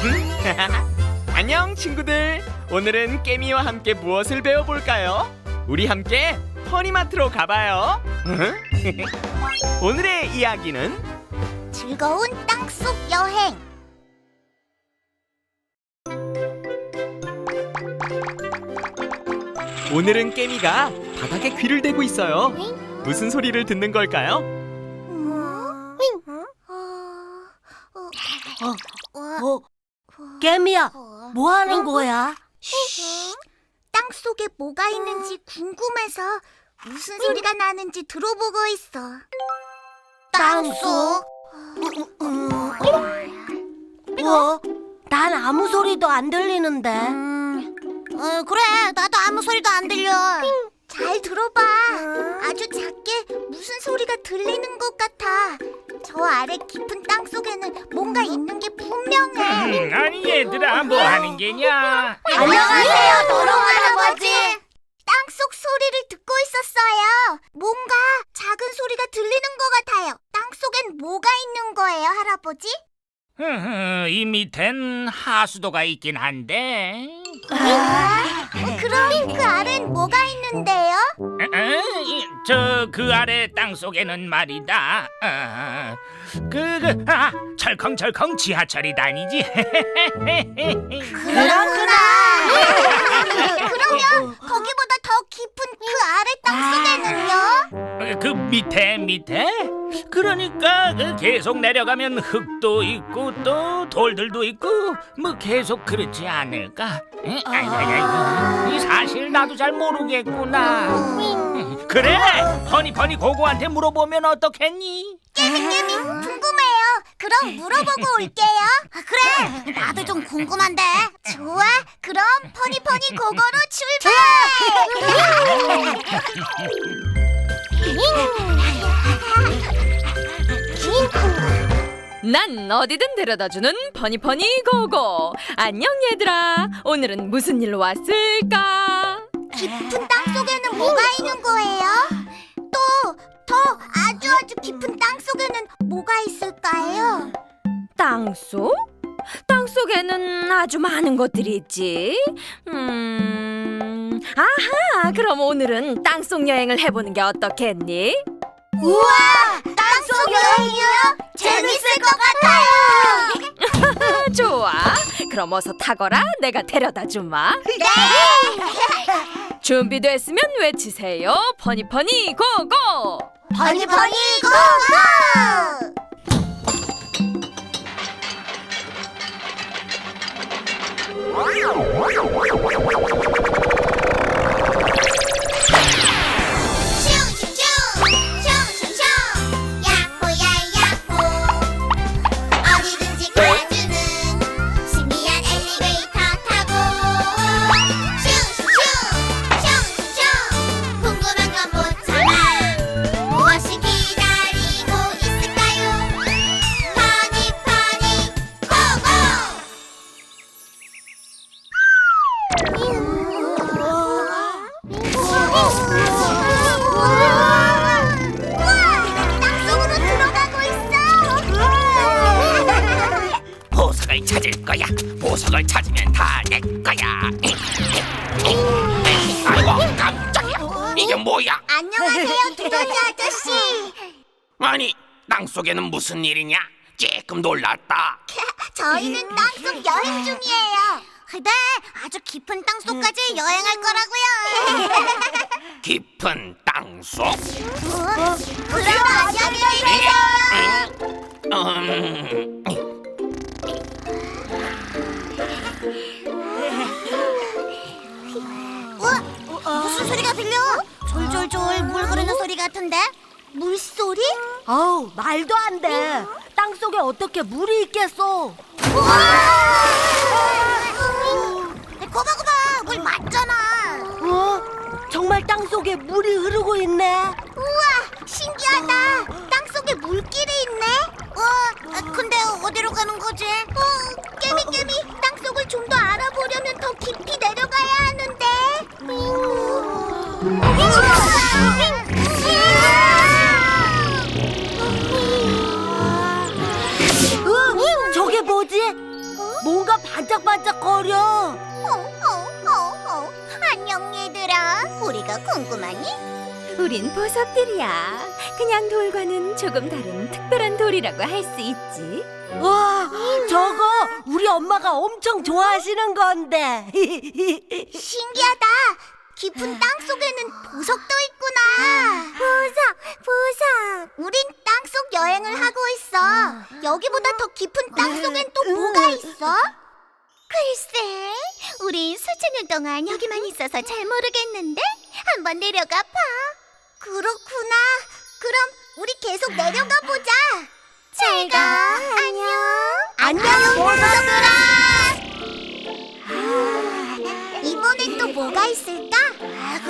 안녕 친구들. 오늘은 깨미와 함께 무엇을 배워볼까요? 우리 함께 허니마트로 가봐요. 오늘의 이야기는 즐거운 땅속 여행. 오늘은 깨미가 바닥에 귀를 대고 있어요. 무슨 소리를 듣는 걸까요? 어, 깨미야, 뭐 하는 거야? 땅 속에 뭐가 있는지 궁금해서 무슨 소리가 나는지 들어보고 있어. 땅속? 어? 난 아무 소리도 안 들리는데. 음, 어, 그래, 나도 아무 소리도 안 들려. 잘 들어봐. 아주 작게 무슨 소리가 들리는 것 같아. 저 아래 깊은 땅 속에는 뭔가 있는 게 분명해. 음, 아니 얘들아 뭐 하는 게냐? 안녕하세요, 도롱 할아버지. 땅속 소리를 듣고 있었어요. 뭔가 작은 소리가 들리는 것 같아요. 땅 속엔 뭐가 있는 거예요, 할아버지? 흐흐, 이 밑엔 하수도가 있긴 한데 그럼 그 아래는 뭐가 있는데요? 저 그 아래 땅 속에는 말이다 그그 아, 철컹철컹 지하철이 다니지 그렇구나. 그러면 거기보다 더 깊은 그 아래 땅 속에는요? 그 밑에 밑에 그러니까 그 계속 내려가면 흙도 있고 또 돌들도 있고 뭐 계속 그렇지 않을까? 에? 아이고, 아이고, 아이고. 이 사실 나도 잘 모르겠구나. 그래, 퍼니 퍼니 고고한테 물어보면 어떻겠니? 깨미깨미 궁금해요. 그럼 물어보고 올게요. 그래, 나도 좀 궁금한데. 좋아, 그럼 퍼니퍼니 고고로 출발! 난 어디든 데려다주는 퍼니퍼니 고고. 안녕 얘들아. 오늘은 무슨 일로 왔을까? 깊은 땅 속에는 뭐가 있는 거예요? 또, 더 아주 아주 깊은 땅 속에는 뭐가 있을까요? 땅 속? 땅 속에는 아주 많은 것들이 있지. 음, 아하. 그럼 오늘은 땅속 여행을 해보는 게 어떻겠니? 우와! 땅속 여행이요? 재밌을 것 같아요! 좋아. 그럼 어서 타거라. 내가 데려다 주마. 네! 준비됐으면 외치세요. 퍼니 퍼니 고고. 버니 버니 고고! 보석을 찾으면 다 내 거야. 아이고 깜짝이야. 이게 뭐야? 안녕하세요, 두더지 아저씨. 아니 땅 속에는 무슨 일이냐? 조금 놀랐다. 저희는 땅속 여행 중이에요. 네, 아주 깊은 땅속까지 여행할 거라고요. 깊은 땅 속. 그럼 안녕히 계세요. 음, 우와, 무슨 소리가 들려? 졸졸졸 물 흐르는 소리 같은데? 물소리? 어우, 말도 안 돼. 땅 속에 어떻게 물이 있겠어? 고마고마 물 맞잖아. 어? 정말 땅 속에 물이 흐르고 있네. 우와 신기하다. 땅 속에 물길이 있네. 어, 근데 어디로 가는 거지? 어, 깨미 깨미 땅 속을 좀 더 알아보려면 더 깊이 내려가야 어? 저게 뭐지? 어? 뭔가 반짝반짝 거려. 어, 어, 어, 어. 안녕 얘들아. 우리가 궁금하니? 우린 보석들이야. 그냥 돌과는 조금 다른 특별한 돌이라고 할 수 있지. 와, 저거 우리 엄마가 엄청 좋아하시는 건데. 신기하다. 깊은 땅 속에는 보석도 있구나. 보석, 보석. 우린 땅속 여행을 하고 있어. 여기보다 더 깊은 땅 속엔 또 뭐가 있어? 글쎄, 우린 수천 년 동안 여기만 있어서 잘 모르겠는데 한번 내려가 봐. 그렇구나. 그럼 우리 계속 내려가 보자. 잘 가. 안녕. 안녕, 보석들아.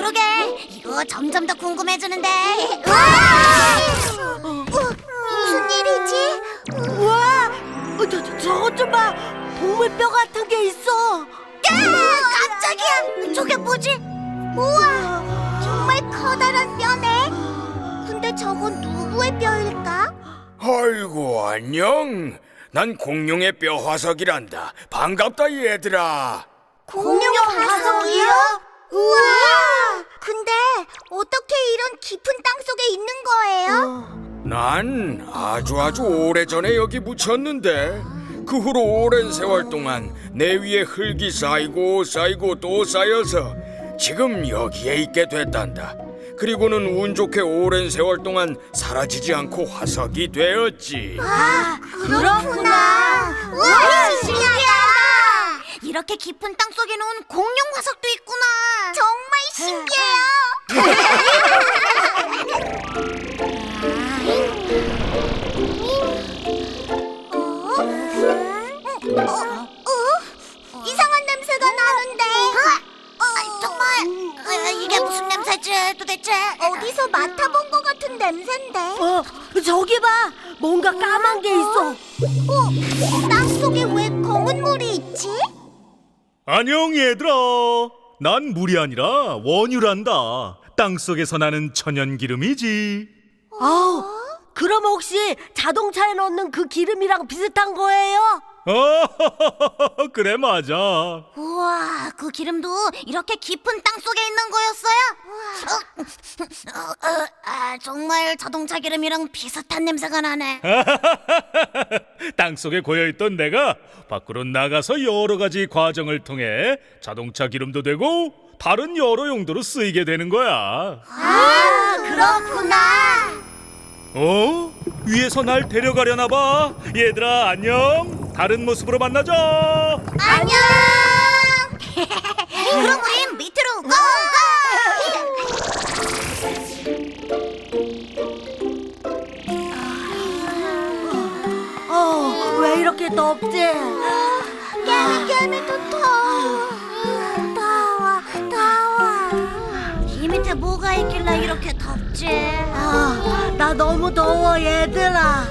그러게. 이거 점점 더 궁금해지는데. 어, 무슨 일이지? 우와, 어, 저, 저, 저것 좀 봐. 동물뼈 같은 게 있어. 깜짝이야. 저게 뭐지? 우와, 정말 커다란 뼈네. 근데 저건 누구의 뼈일까? 아이고 안녕. 난 공룡의 뼈 화석이란다. 반갑다 얘들아. 공룡 화석이요? 우와! 근데 어떻게 이런 깊은 땅 속에 있는 거예요? 난 아주 아주 오래 전에 여기 묻혔는데 그 후로 오랜 세월 동안 내 위에 흙이 쌓이고 쌓이고 또 쌓여서 지금 여기에 있게 됐단다. 그리고는 운 좋게 오랜 세월 동안 사라지지 않고 화석이 되었지. 아, 그렇구나. 우와, 신기하다. 이렇게 깊은 땅 속에는 공룡 화석도 있구나. 정말 신기해요. 어? 어? 어? 이상한 냄새가 나는데. 아, 정말 이게 무슨 냄새지 도대체? 어디서 맡아본 것 같은 냄새인데. 어, 저기 봐. 뭔가 까만 게 있어. 어? 땅 속에 왜 검은 물이 있지? 안녕 얘들아. 난 물이 아니라 원유란다. 땅 속에서 나는 천연 기름이지. 아우, 그럼 혹시 자동차에 넣는 그 기름이랑 비슷한 거예요? 아, 그래 맞아. 우와, 그 기름도 이렇게 깊은 땅 속에 있는 거였어요? 어, 어, 아, 정말 자동차 기름이랑 비슷한 냄새가 나네. 땅 속에 고여 있던 내가 밖으로 나가서 여러 가지 과정을 통해 자동차 기름도 되고 다른 여러 용도로 쓰이게 되는 거야. 아, 그렇구나. 어? 위에서 날 데려가려나 봐. 얘들아 안녕. 다른 모습으로 만나자. 안녕. 그럼 우린 밑으로 고! 어, 왜 이렇게 덥지? 깨미 깨미도. 더워, 뭐가 있길래 이렇게 덥지? 아, 나 너무 더워 얘들아.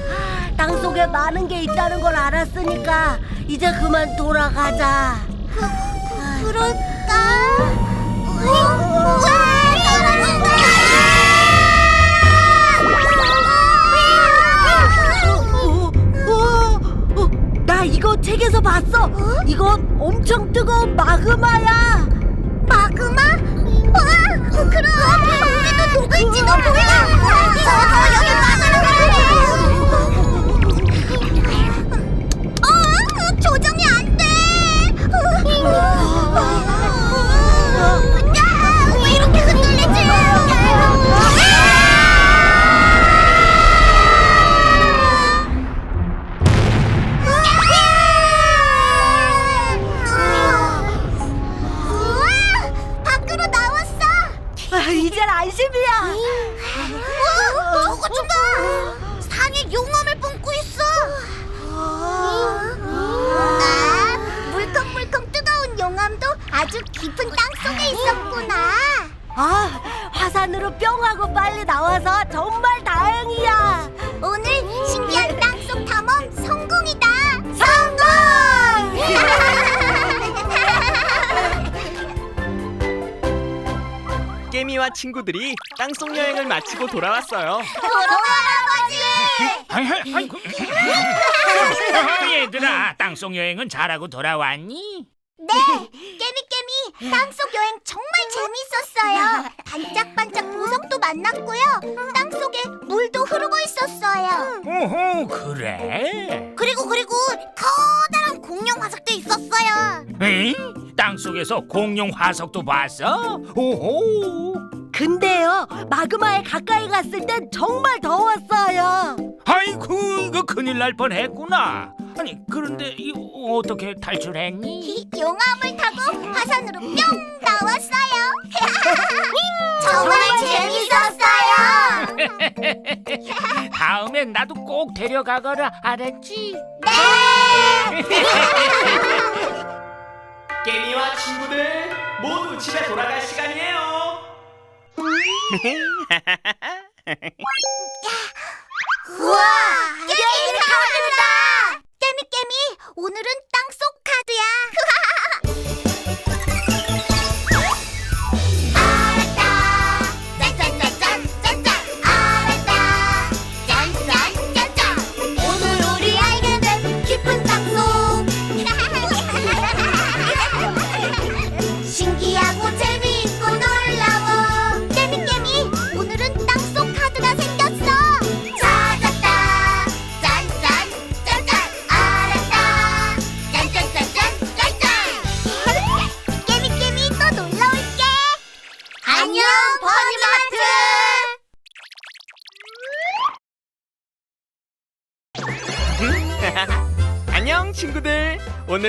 땅 속에 많은 게 있다는 걸 알았으니까 이제 그만 돌아가자. 그, 그럴까? 와, 떨어진다! 어, 어, 어, 나 이거 책에서 봤어. 이건 엄청 뜨거운 마그마야. 그럼 우리도 녹을지도 몰라. 빨리 나와서 정말 다행이야. 오늘 신기한 땅속 탐험 성공이다. 성공! 깨미와 친구들이 땅속 여행을 마치고 돌아왔어요. 도로 할아버지! 얘들아, 땅속 여행은 잘하고 돌아왔니? 네, 깨미깨미 땅속 여행 정말 재밌었어요. 반짝반짝 보석도 만났고요. 땅속에 물도 흐르고 있었어요. 오호, 그래? 그리고 그리고 커다란 공룡 화석도 있었어요. 응? 땅속에서 공룡 화석도 봤어? 오호. 근데요, 마그마에 가까이 갔을 땐 정말 더웠어요. 아이고, 이거 큰일 날 뻔했구나. 아니, 그런데 이 어떻게 탈출했니? 이 용암을 타고 화산으로 뿅 나왔어요. 정말 재밌었어요. 다음엔 나도 꼭 데려가거라, 알았지? 깨미와 친구들 모두 집에 돌아갈 시간이에요. 우와, 게임 카드다. 깨미 깨미, 오늘은 땅속 카드야.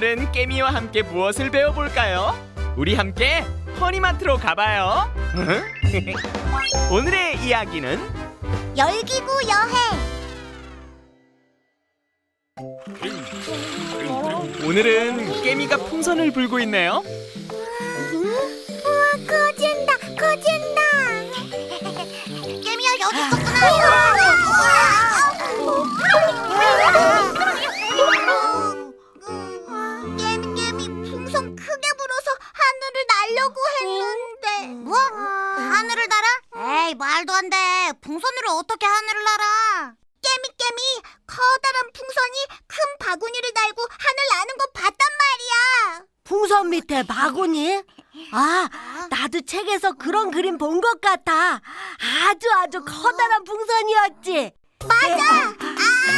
오늘은 깨미와 함께 무엇을 배워볼까요? 우리 함께 허니마트로 가봐요. 오늘의 이야기는 열기구 여행. 오늘은 깨미가 풍선을 불고 있네요. 풍선으로 어떻게 하늘을 날아 깨미 깨미 커다란 풍선이 큰 바구니를 달고 하늘 나는 거 봤단 말이야 풍선 밑에 바구니? 아, 나도 책에서 그런 그림 본 것 같아. 아주 아주 커다란 풍선이었지. 맞아!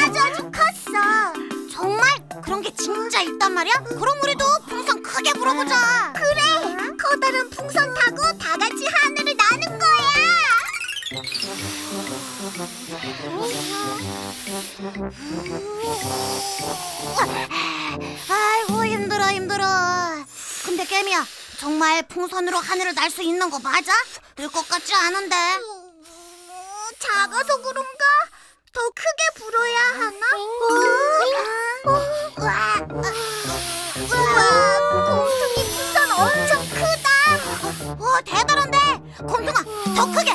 아주 아주 컸어. 정말 그런 게 진짜 있단 말이야? 그럼 우리도 풍선 크게 불어보자. 그래, 커다란 풍선 타고 다 같이 하늘을 나는 거야. 아이고 힘들어 힘들어. 근데 깨미야, 정말 풍선으로 하늘을 날 수 있는 거 맞아? 늘것 같지 않은데. 작아서 그런가? 더 크게 불어야 하나? 어? 우와, 곰숭이 풍선 엄청 크다. 와, 대단한데? 크게, 더 크게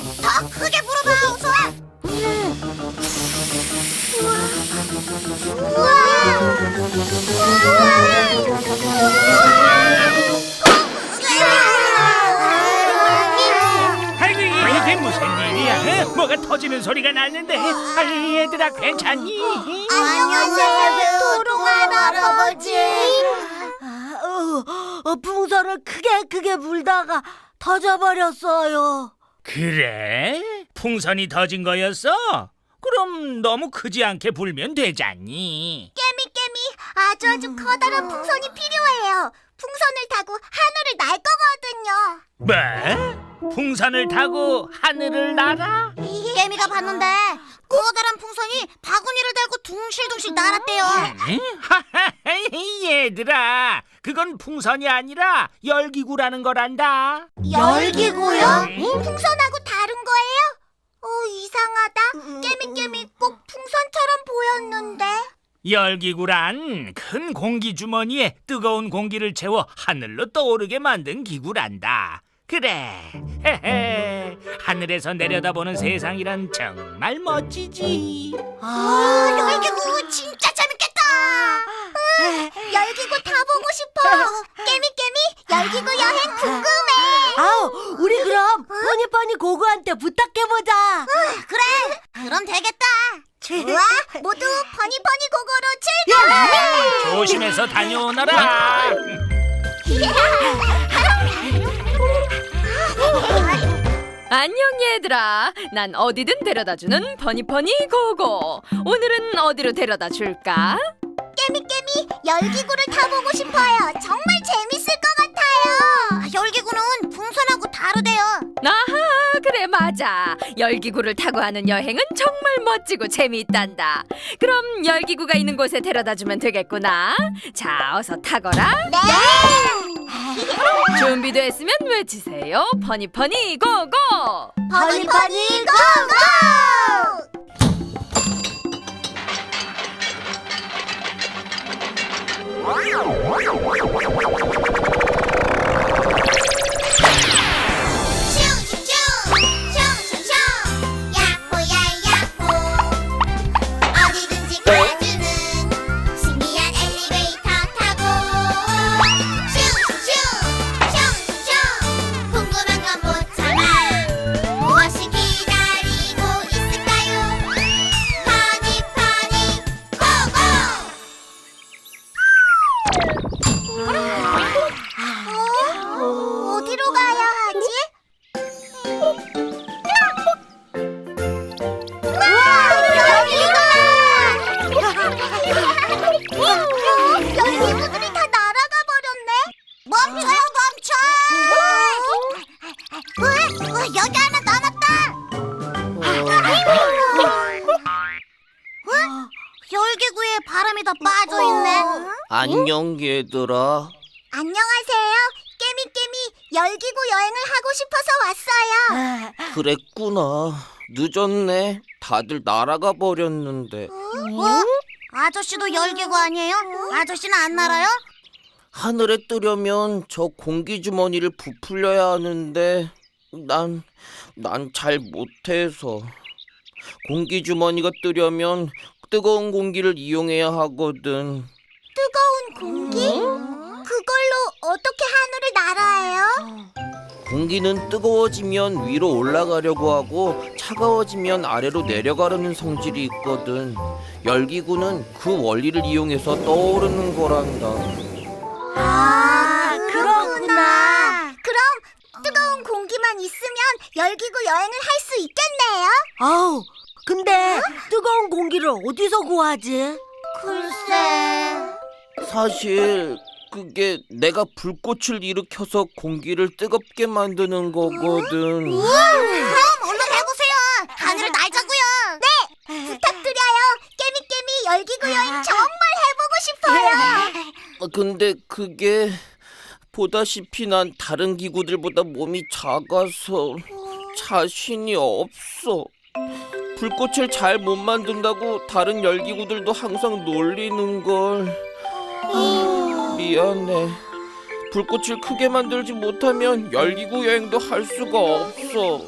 소리가 났는데? 아이, 얘들아, 괜찮니? 안녕하세요, 도롱 할아버지. 아, 어, 어, 풍선을 크게 크게 불다가 터져버렸어요. 그래? 풍선이 터진 거였어? 그럼 너무 크지 않게 불면 되잖니. 깨미 깨미 아주 아주 커다란 풍선이 필요해요. 풍선을 타고 하늘을 날 거거든요. 뭐? 풍선을 타고 하늘을 날아? 깨미가 봤는데 커다란 풍선이 바구니를 달고 둥실둥실 날았대요. 응? 하하하, 얘들아, 그건 풍선이 아니라 열기구라는 거란다. 열기고요? 풍선하고 다른 거예요? 어 이상하다. 깨미깨미 꼭 풍선처럼 보였는데. 열기구란 큰 공기 주머니에 뜨거운 공기를 채워 하늘로 떠오르게 만든 기구란다. 그래, 헤헤, 하늘에서 내려다보는 세상이란 정말 멋지지. 아 열기구 진짜 재밌겠다. 으, 열기구 타보고 싶어. 깨미 깨미 열기구 여행 궁금해. 아우, 우리 그럼 퍼니퍼니 고고한테 부탁해보자. 그래, 그럼 되겠다. 우와, 모두 버니버니 고고로 출발! 조심해서 다녀오너라. 안녕 얘들아. 난 어디든 데려다주는 버니버니 고고. 오늘은 어디로 데려다 줄까? 깨미깨미 열기구를 타보고 싶어요. 정말 재밌을 것 같아요. 열기구는 풍선하고 다르대요. 아하 그래 맞아. 열기구를 타고 하는 여행은 정말 멋지고 재미있단다. 그럼 열기구가 있는 곳에 데려다 주면 되겠구나. 자 어서 타거라. 네. 준비됐으면 외치세요. 버니버니 고고. 버니버니 고고! 늦었네. 다들 날아가 버렸는데. 어? 아저씨도 열기구 아니에요? 아저씨는 안 날아요? 하늘에 뜨려면 저 공기 주머니를 부풀려야 하는데 난 난 잘 못해서 공기 주머니가 뜨려면 뜨거운 공기를 이용해야 하거든. 뜨거운 공기? 그걸로 어떻게 하늘을 날아요? 공기는 뜨거워지면 위로 올라가려고 하고 차가워지면 아래로 내려가려는 성질이 있거든. 열기구는 그 원리를 이용해서 떠오르는 거란다. 아, 그렇구나. 그럼 뜨거운 공기만 있으면 열기구 여행을 할 수 있겠네요. 아우, 근데 뜨거운 공기를 어디서 구하지? 글쎄. 사실 그게 내가 불꽃을 일으켜서 공기를 뜨겁게 만드는 거거든. 그럼 얼른 해보세요. 하늘을 날자고요. 네, 부탁드려요. 깨미깨미 열기구 여행 정말 해보고 싶어요. 어, 근데 그게 보다시피 난 다른 기구들보다 몸이 작아서 자신이 없어. 불꽃을 잘 못 만든다고 다른 열기구들도 항상 놀리는 걸. 미안해. 불꽃을 크게 만들지 못하면 열기구 여행도 할 수가 없어. 어,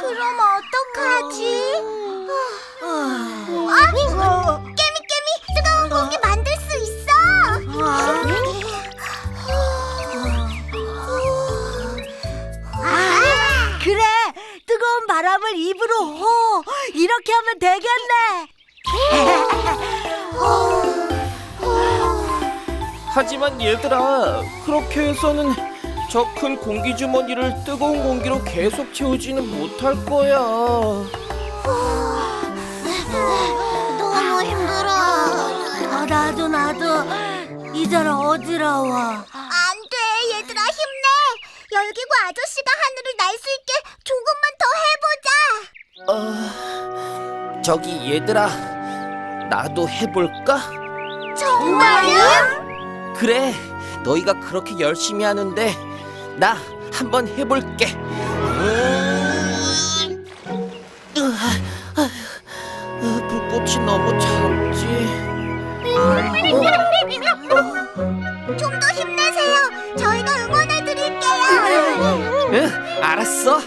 그럼 어떡하지? 아, 깨미 깨미 뜨거운 공기 만들 수 있어. 아, 그래, 뜨거운 바람을 입으로 호! 이렇게 하면 되겠네. 하지만 얘들아, 그렇게 해서는 저 큰 공기 주머니를 뜨거운 공기로 계속 채우지는 못할 거야. 너무 힘들어. 아, 나도 나도 이젠 어지러워. 안 돼, 얘들아 힘내. 열기구 아저씨가 하늘을 날 수 있게 조금만 더 해보자. 어, 저기 얘들아, 나도 해볼까? 정말요? 그래, 너희가 그렇게 열심히 하는데 나 한번 해볼게. 으아, 아, 불꽃이 너무 작지. 좀 더 힘내세요. 저희가 응원해 드릴게요. 응, 알았어.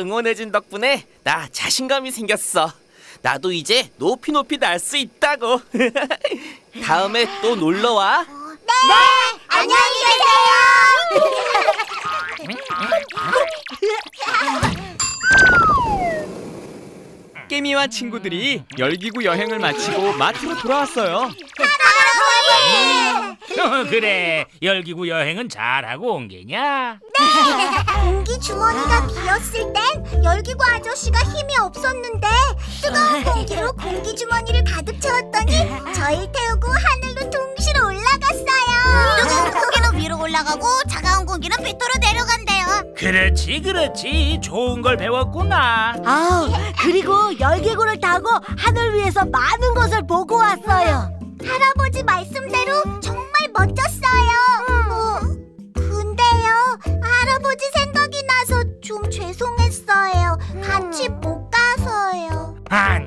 응원해준 덕분에 나 자신감이 생겼어. 나도 이제 높이 높이 날 수 있다고. 다음에 또 놀러 와. 네, 안녕히 깨미와 친구들이 열기구 여행을 마치고 마트로 돌아왔어요. 어, 그래 열기구 여행은 잘하고 온 게냐? 공기 주머니가 비었을 땐 열기구 아저씨가 힘이 없었는데 뜨거운 공기로 공기 주머니를 가득 채웠더니 저희 태우고 둥실 뜨거운 공기는 위로 올라가고 차가운 공기는 밑으로 내려간대요. 그렇지 그렇지 좋은 걸 배웠구나. 아 그리고 열기구를 타고 하늘 위에서 많은 것을 보고 왔어요. 할아버지 말씀대로 정말 멋졌어요. 어, 근데요, 할아버지 생각이 나서 좀 죄송했어요. 같이 못 가서요. 아니야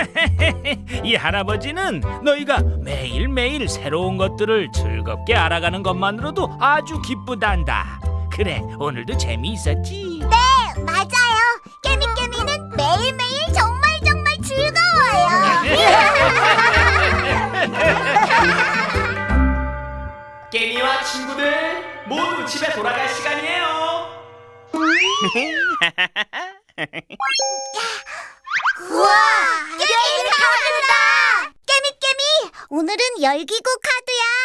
이 할아버지는 너희가 매일매일 새로운 것들을 즐겁게 알아가는 것만으로도 아주 기쁘단다 그래 오늘도 재미있었지 네, 맞아요. 깨미깨미는 매일매일 정말 정말 즐거워요. 깨미와 친구들 모두 집에 돌아갈 시간이에요. 우와, 깨미 카드다! 깨미 깨미, 오늘은 열기구 카드야.